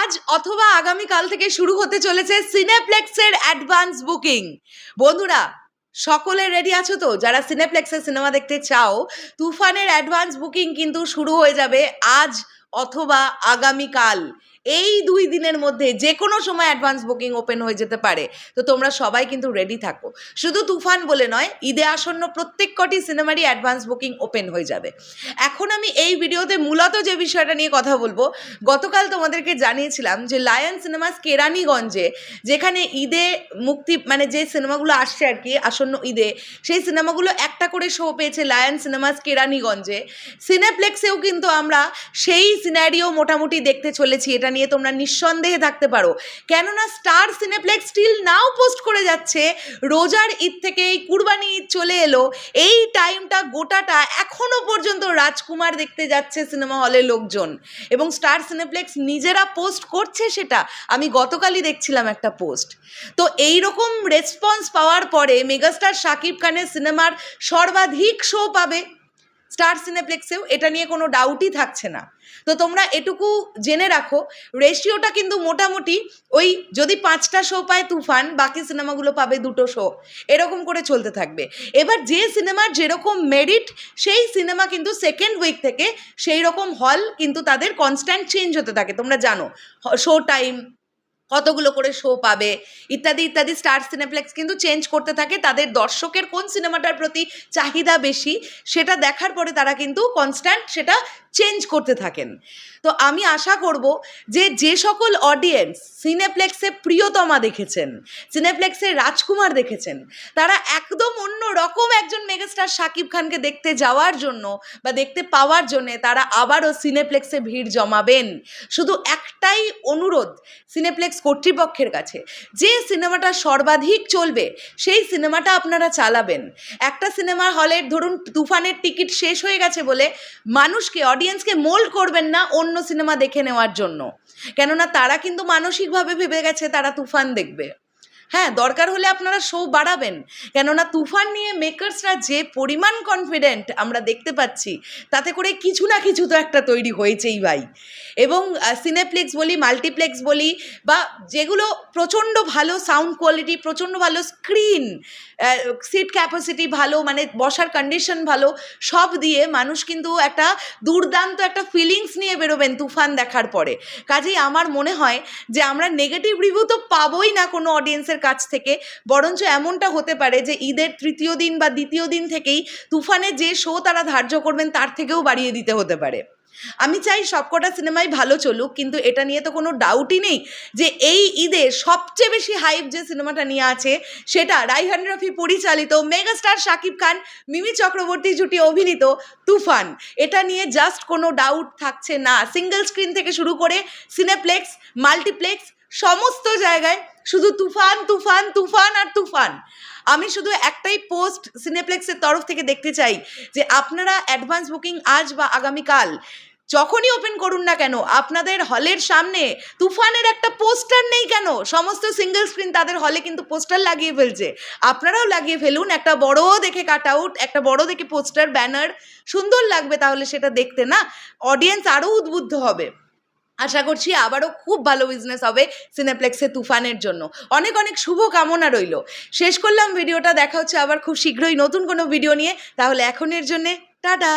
আজ অথবা আগামীকাল থেকে শুরু হতে চলেছে সিনেপ্লেক্সের অ্যাডভান্স বুকিং বন্ধুরা, সকলে রেডি আছো তো? যারা সিনেপ্লেক্সের সিনেমা দেখতে চাও, তুফানের অ্যাডভান্স বুকিং কিন্তু শুরু হয়ে যাবে আজ অথবা আগামীকাল এই দুই দিনের মধ্যে যে কোনো সময় অ্যাডভান্স বুকিং ওপেন হয়ে যেতে পারে। তো তোমরা সবাই কিন্তু রেডি থাকো। শুধু তুফান বলে নয়, ঈদে আসন্ন প্রত্যেক কটি সিনেমারই অ্যাডভান্স বুকিং ওপেন হয়ে যাবে। এখন আমি এই ভিডিওতে মূলত যে বিষয়টা নিয়ে কথা বলব, গতকাল তোমাদেরকে জানিয়েছিলাম যে লায়ন সিনেমাস কেরানীগঞ্জে, যেখানে ঈদে মুক্তি মানে যে সিনেমাগুলো আসছে আর কি, আসন্ন ঈদে, সেই সিনেমাগুলো একটা করে শো পেয়েছে লায়ন সিনেমাস কেরানীগঞ্জে। সিনেপ্লেক্সেও কিন্তু আমরা সেই সিনারিও মোটামুটি দেখতে চলেছি, এটা নিয়ে তোমরা নিঃসন্দেহে থাকতে পারো। কেননা Star Cineplex still now post করে যাচ্ছে, রোজার ঈদ থেকে এই কুরবানি ঈদ চলে এলো। এই টাইমটা গোটাটা এখনও পর্যন্ত রাজকুমার দেখতে যাচ্ছে সিনেমা হলে লোকজন। এবং স্টার সিনেপ্লেক্স নিজেরা পোস্ট করছে সেটা। আমি গতকালই দেখছিলাম একটা পোস্ট তো এই রকম রেসপন্স পাওয়ার পরে মেগাস্টার শাকিব খানের সিনেমার সর্বাধিক শো পাবে। স্টার সিনেপ্লেক্সেও এটা নিয়ে কোনো ডাউটই থাকছে না। তো তোমরা এটুকু জেনে রাখো রেশিওটা কিন্তু মোটামুটি ওই যদি পাঁচটা শো পায় তুফান, বাকি সিনেমাগুলো পাবে দুটো শো এরকম করে চলতে থাকবে। এবার যে সিনেমার যেরকম মেরিট সেই সিনেমা কিন্তু সেকেন্ড উইক থেকে সেই রকম হল কিন্তু তাদের কনস্ট্যান্ট চেঞ্জ হতে থাকে, তোমরা জানো। শো টাইম কতগুলো করে শো পাবে, ইত্যাদি ইত্যাদি স্টার সিনেপ্লেক্স কিন্তু চেঞ্জ করতে থাকে তাদের দর্শকের কোন সিনেমাটার প্রতি চাহিদা বেশি, সেটা দেখার পরে তারা কিন্তু কনস্ট্যান্ট সেটা চেঞ্জ করতে থাকেন। তো আমি আশা করব যে যে সকল অডিয়েন্স সিনেপ্লেক্সে প্রিয়তমা দেখেছেন সিনেপ্লেক্সে রাজকুমার দেখেছেন, তারা একদম অন্য রকম একজন মেগাস্টার শাকিব খানকে দেখতে যাওয়ার জন্য বা দেখতে পাওয়ার জন্যে তারা আবারও সিনেপ্লেক্সে ভিড় জমাবেন। শুধু একটাই অনুরোধ সিনেপ্লেক্স কর্তৃপক্ষের কাছে, যে সিনেমাটা সর্বাধিক চলবে, সেই সিনেমাটা আপনারা চালাবেন। একটা সিনেমা হলের ধরুন, তুফানের টিকিট শেষ হয়ে গেছে বলে মানুষকে অডিয়েন্সকে মোল্ড করবেন না অন্য সিনেমা দেখে নেওয়ার জন্য। কেননা তারা কিন্তু মানসিকভাবে ভেবে গেছে, তারা তুফান দেখবে। হ্যাঁ দরকার হলে আপনারা শো বাড়াবেন। কেননা তুফান নিয়ে মেকার্সরা যে পরিমাণ কনফিডেন্ট আমরা দেখতে পাচ্ছি, তাতে করে কিছু না কিছু তো একটা তৈরি হয়েছেই ভাই। এবং সিনেপ্লেক্স বলি মাল্টিপ্লেক্স বলি, বা যেগুলো প্রচণ্ড ভালো সাউন্ড কোয়ালিটি প্রচণ্ড ভালো স্ক্রিন সিট ক্যাপাসিটি ভালো মানে বসার কন্ডিশন ভালো, সব দিয়ে মানুষ কিন্তু একটা দুর্দান্ত একটা ফিলিংস নিয়ে বেরোবেন তুফান দেখার পরে। কাজেই আমার মনে হয় যে আমরা নেগেটিভ রিভিউ তো পাবোই না কোনো অডিয়েন্সের কাছ থেকে, বরঞ্চ এমনটা হতে পারে যে ঈদের তৃতীয় দিন বা দ্বিতীয় দিন থেকেই তুফানে যে শো তারা ধার্য করবেন, তার থেকেও বাড়িয়ে দিতে হতে পারে। আমি চাই সবকটা সিনেমাই ভালো চলুক, কিন্তু এটা নিয়ে তো কোনো ডাউটই নেই যে এই ঈদে সবচেয়ে বেশি হাইপ যে সিনেমাটা নিয়ে আছে সেটা রাইহান রফি পরিচালিত মেগাস্টার শাকিব খান, মিমি চক্রবর্তী জুটি অভিনীত তুফান। এটা নিয়ে জাস্ট কোনো ডাউট থাকছে না। সিঙ্গেল স্ক্রিন থেকে শুরু করে সিনেপ্লেক্স মাল্টিপ্লেক্স সমস্ত জায়গায় শুধু তুফান তুফান তুফান আর তুফান। আমি শুধু একটাই পোস্ট সিনেপ্লেক্সের তরফ থেকে দেখতে চাই যে আপনারা অ্যাডভান্স বুকিং আজ বা আগামীকাল যখনই ওপেন করুন না কেন, আপনাদের হলের সামনে তুফানের একটা পোস্টার নেই কেন? সমস্ত সিঙ্গেল স্ক্রিন তাদের হলে কিন্তু পোস্টার লাগিয়ে ফেলছে। আপনারাও লাগিয়ে ফেলুন, একটা বড় দেখে কাট আউট একটা বড় দেখে পোস্টার ব্যানার সুন্দর লাগবে তাহলে সেটা দেখতে না? অডিয়েন্স আরও উদ্বুদ্ধ হবে। আশা করছি আবারও খুব ভালো বিজনেস হবে সিনেপ্লেক্সে তুফানের জন্য। অনেক অনেক শুভ কামনা রইল। শেষ করলাম ভিডিওটা দেখা হচ্ছে আবার খুব শীঘ্রই নতুন কোনো ভিডিও নিয়ে। তাহলে এখনের জন্যে টাটা।